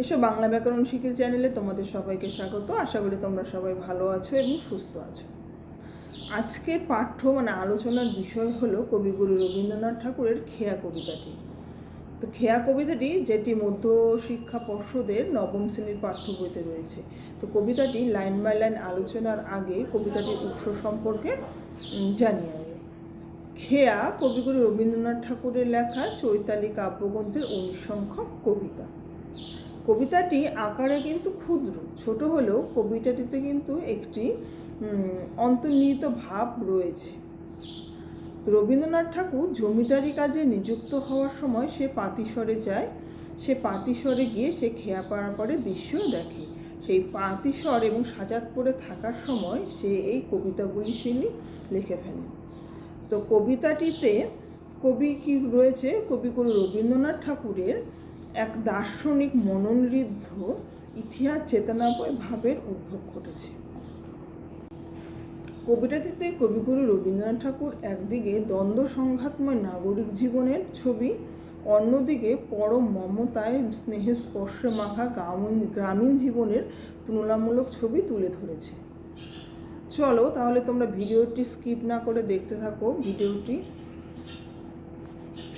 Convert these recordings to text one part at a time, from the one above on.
এসব বাংলা ব্যাকরণ শিখির চ্যানেলে তোমাদের সবাইকে স্বাগত। আশা করি তোমরা সবাই ভালো আছো এবং সুস্থ আছো। আজকের পাঠ্য মানে আলোচনার বিষয় হলো কবিগুরু রবীন্দ্রনাথ ঠাকুরের খেয়া কবিতাটি। তো খেয়া কবিতাটি যেটি মধ্য শিক্ষা পর্ষদের নবম শ্রেণির পাঠ্য বইতে রয়েছে। তো কবিতাটি লাইন বাই লাইন আলোচনার আগে কবিতাটির উৎস সম্পর্কে জানিয়ে নেব খেয়া কবিগুরু রবীন্দ্রনাথ ঠাকুরের লেখা চৈতালি কাব্যগ্রন্থের উনিশ সংখ্যক কবিতা। কবিতাটি আকারে কিন্তু ক্ষুদ্র। ছোট হলেও কবিতাটিতে কিন্তু একটি অন্তর্নিহিত ভাব রয়েছে। রবীন্দ্রনাথ ঠাকুর জমিদারি কাজে নিযুক্ত হওয়ার সময় সে পাতিসরে যায়। সে পাতিসরে গিয়ে সে খেয়া পাড়াপাড়ে দৃশ্য দেখে। সেই পাতিসর এবং সাজাদপুরে থাকার সময় সে এই কবিতাগুলি তিনি লিখে ফেলেন তো কবিতাটিতে কবি কি রয়েছে? কবিগুরু রবীন্দ্রনাথ ঠাকুরের এক দার্শনিক মননঋদ্ধ ইতিহাস চেতনাময় ভাবের উদ্ভব ঘটেছে। কবিতাটিতে কবিগুরু রবীন্দ্রনাথ ঠাকুর একদিকে দ্বন্দ্ব সংঘাতময় নাগরিক জীবনের ছবি, অন্যদিকে পরম মমতায় স্নেহের স্পর্শে মাখা গ্রামীণ গ্রামীণ জীবনের তুলনামূলক ছবি তুলে ধরেছে। চলো তাহলে তোমরা ভিডিওটি স্কিপ না করে দেখতে থাকো। ভিডিওটি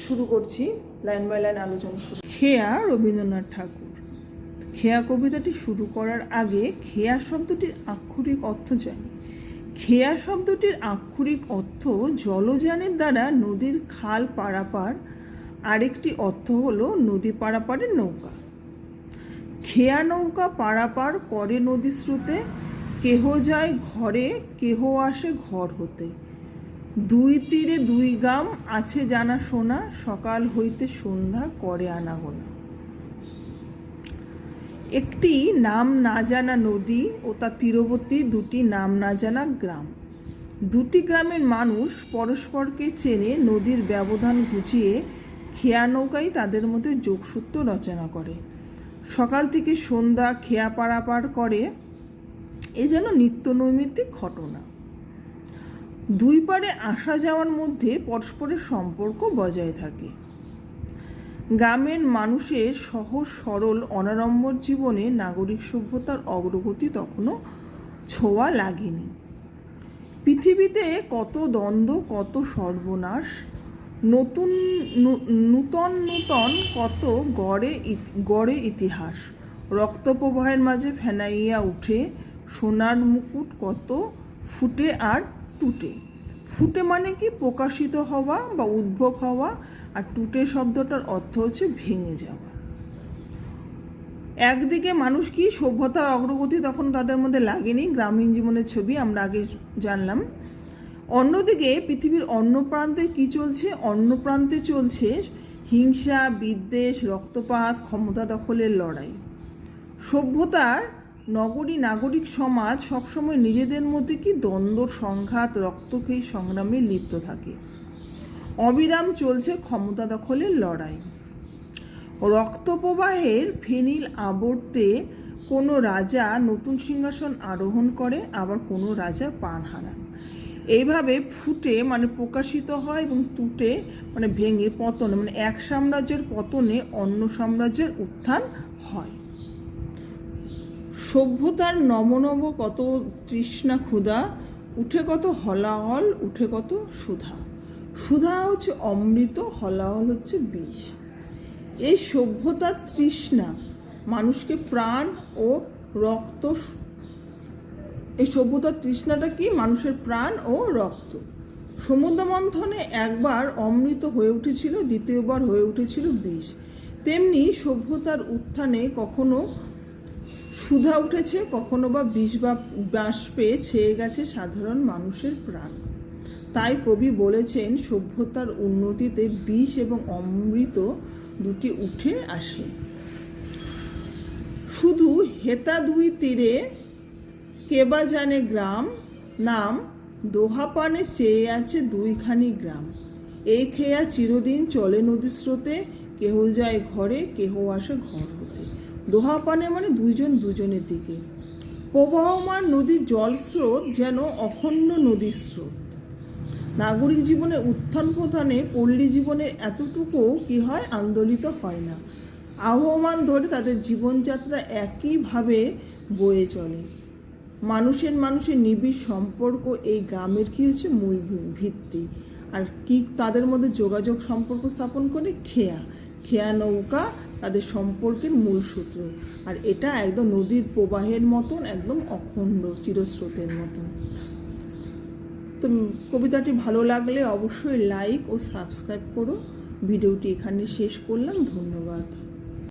শুরু করছি, লাইন বাই লাইন আলোচনা শুরু খেয়া রবীন্দ্রনাথ ঠাকুর। খেয়া কবিতাটি শুরু করার আগে খেয়া শব্দটির আক্ষরিক অর্থ জানি। খেয়া শব্দটির আক্ষরিক অর্থ জলযানের দ্বারা নদীর খাল পারাপার। আরেকটি অর্থ হল নদী পারাপারের নৌকা। খেয়া নৌকা পারাপার করে নদী স্রোতে, কেহ যায় ঘরে, কেহ আসে ঘর হতে। দুই তীরে দুই গাম আছে জানা শোনা সকাল হইতে সন্ধ্যা করে আনাগোনা একটি নাম না জানা নদী ও তার তীরবর্তী দুটি নাম না জানা গ্রাম। দুটি গ্রামের মানুষ পরস্পরকে চেনে নদীর ব্যবধান ঘুচিয়ে খেয়া নৌকাই তাদের মধ্যে যোগসূত্র রচনা করে। সকাল থেকে সন্ধ্যা খেয়া পারাপার করে। এ যেন নিত্য নৈমিত্তিক ঘটনা। দুই পারে আসা যাওয়ার মধ্যে পরস্পরের সম্পর্ক বজায় থাকে। গ্রামের মানুষের সহজ, সরল, অনাড়ম্বর জীবনে নাগরিক সভ্যতার অগ্রগতি তখনও ছোঁয়া লাগেনি। পৃথিবীতে কত দ্বন্দ্ব, কত সর্বনাশ, নতুন নূতন নূতন কত গড়ে গড়ে ইতিহাস। রক্তপ্রবাহের মাঝে ফেনাইয়া উঠে, সোনার মুকুট কত ফুটে আর টুটে। ফুটে মানে কি? প্রকাশিত হওয়া বা উদ্ভব হওয়া। আর টুটে শব্দটার অর্থ হচ্ছে ভেঙে যাওয়া। একদিকে মানুষ কি সভ্যতার অগ্রগতি তখন তাদের মধ্যে লাগেনি, গ্রামীণ জীবনের ছবি আমরা আগে জানলাম। অন্যদিকে পৃথিবীর অন্য প্রান্তে কি চলছে? অন্য প্রান্তে চলছে হিংসা, বিদ্বেষ, রক্তপাত, ক্ষমতা দখলের লড়াই। সভ্যতার নগরী নাগরিক সমাজ সবসময় নিজেদের মধ্যে কি দ্বন্দ্ব সংঘাত, রক্তক্ষয়ী সংগ্রামে লিপ্ত থাকে। অবিরাম চলছে ক্ষমতা দখলের লড়াই। রক্তপ্রবাহের ফেনিল আবর্তে কোনো রাজা নতুন সিংহাসন আরোহণ করে, আবার কোনো রাজা প্রাণ হারান। এইভাবে ফুটে মানে প্রকাশিত হয় এবং টুটে মানে ভেঙে পতনে মানে এক সাম্রাজ্যের পতনে অন্য সাম্রাজ্যের উত্থান হয়। সভ্যতার নবনব কত তৃষ্ণা ক্ষুধা, উঠে কত হলাহল, উঠে কত সুধা। সুধা হচ্ছে অমৃত, হলাহল হচ্ছে বিষ। এই সভ্যতার তৃষ্ণা মানুষকে প্রাণ ও রক্ত এই সভ্যতার তৃষ্ণাটা কি? মানুষের প্রাণ ও রক্ত। সমুদ্র মন্থনে একবার অমৃত হয়ে উঠেছিল, দ্বিতীয়বার হয়ে উঠেছিল বিষ। তেমনি সভ্যতার উত্থানে কখনো সুধা উঠেছে, কখনো বা বিষ বা বাষ্পে ছেয়ে গেছে সাধারণ মানুষের প্রাণ। তাই কবি বলেছেন, সভ্যতার উন্নতিতে বিষ এবং অমৃত দুটি উঠে আসে। শুধু হেতা দুই তীরে কেবা জানে গ্রাম, নাম দোহাপানে চেয়ে আছে দুইখানি গ্রাম। এই খেয়া চিরদিন চলে নদীর স্রোতে কেহ যায় ঘরে, কেহ আসে ঘর হতে। দোহাপানে মানে দুইজন দুজনের দিকে। প্রবাহমান নদীর জলস্রোত যেন অখণ্ড নদীর স্রোত। নাগরিক জীবনে উত্থান প্রথানে পল্লী জীবনে এতটুকুও কি হয় আন্দোলিত হয় না। আহ্বান ধরে তাদের জীবনযাত্রা একইভাবে বয়ে চলে। মানুষের মানুষের নিবিড় সম্পর্ক এই গ্রামের কী হচ্ছে মূল ভিত্তি। আর কি তাদের মধ্যে যোগাযোগ সম্পর্ক স্থাপন করে? খেয়া। খেয়া নৌকা তাদের সম্পর্কের মূল সূত্র। আর এটা একদম নদীর প্রবাহের মতন, একদম অখণ্ড, চিরস্রোতের মতন। তো কবিতাটি ভালো লাগলে অবশ্যই লাইক ও সাবস্ক্রাইব করো। ভিডিওটি এখানে শেষ করলাম। ধন্যবাদ।